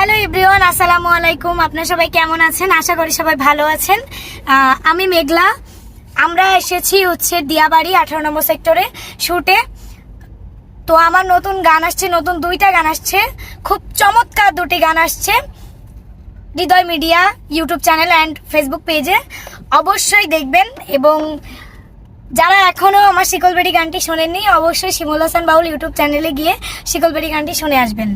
Hello everyone, আসসালামু আলাইকুম। আপনারা সবাই কেমন আছেন? আশা করি সবাই ভালো আছেন। আমি মেঘলা। আমরা এসেছি হচ্ছে দিয়াবাড়ি আঠারো নম্বর সেক্টরে শুটে। তো আমার নতুন গান আসছে, নতুন দুইটা গান আসছে। খুব চমৎকার দুটি গান আসছে Hridoy media, YouTube channel and Facebook পেজে অবশ্যই দেখবেন এবং যারা এখনও আমার শিকলবেড়ি গানটি শোনেননি, অবশ্যই শিমুল হাসান বাউল ইউটিউব চ্যানেলে গিয়ে শিকলবেড়ি গানটি শুনে আসবেন।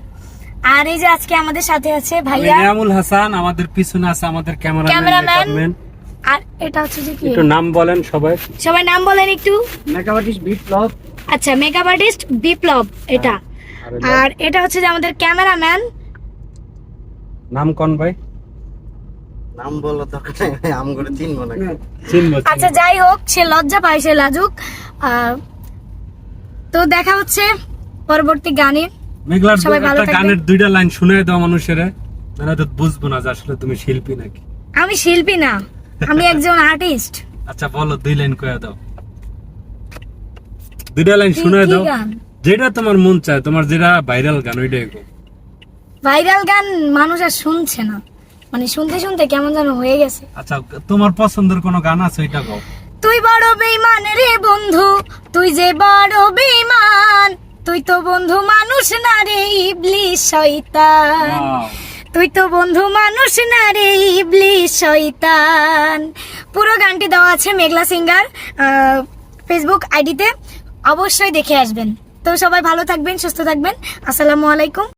আর এই যে আজকে আমাদের সাথে আছে ভাইয়া। নিয়ামুল হাসান আমাদের পিছনে আছে আমাদের ক্যামেরাম্যান আর এটা হচ্ছে যে কি? একটু নাম বলেন সবাই। সবাই নাম বলেন একটু। মেকাবাটিস বিপ্লব আচ্ছা মেকআপ আর্টিস্ট বিপ্লব এটা আর এটা হচ্ছে যে আমাদের ক্যামেরাম্যান। নাম কোন ভাই? নাম বলো তো আম করে চিনবো না। চিনবো। আচ্ছা যাই হোক সে লজ্জা পায় সে লাজুক। আহ, তো দেখা হচ্ছে পরবর্তী গানে। মেঘলার একটা গানের দুইটা লাইন শুনে দাও মানুষের। না তো বুঝব না যে আসলে তুমি শিল্পী নাকি। আমি শিল্পী না আমি একজন আর্টিস্ট আচ্ছা বলো দুই লাইন কয়ে দাও। দুইটা লাইন শুনে দাও। যেটা তোমার মন চায় তোমার যেটা ভাইরাল গান ওইটাই গো ভাইরাল গান মানুষ আর শুনছে না। মানে শুনতে শুনতে কেমন যেন হয়ে গেছে। আচ্ছা তোমার পছন্দের কোনো গান আছে ওইটা গাও তুই বড় বেইমান রে বন্ধু তুই যে বড় বেইমান তুই তো বন্ধু মানুষ না রে ইবলি শয়তান। তুই তো বন্ধু মানুষ না রে ইবলি শয়তান। পুরো গানটি দেওয়া আছে মেঘলা সিঙ্গার ফেসবুক আইডিতে। অবশ্যই দেখে আসবেন। তো সবাই ভালো থাকবেন সুস্থ থাকবেন। আসসালামু আলাইকুম।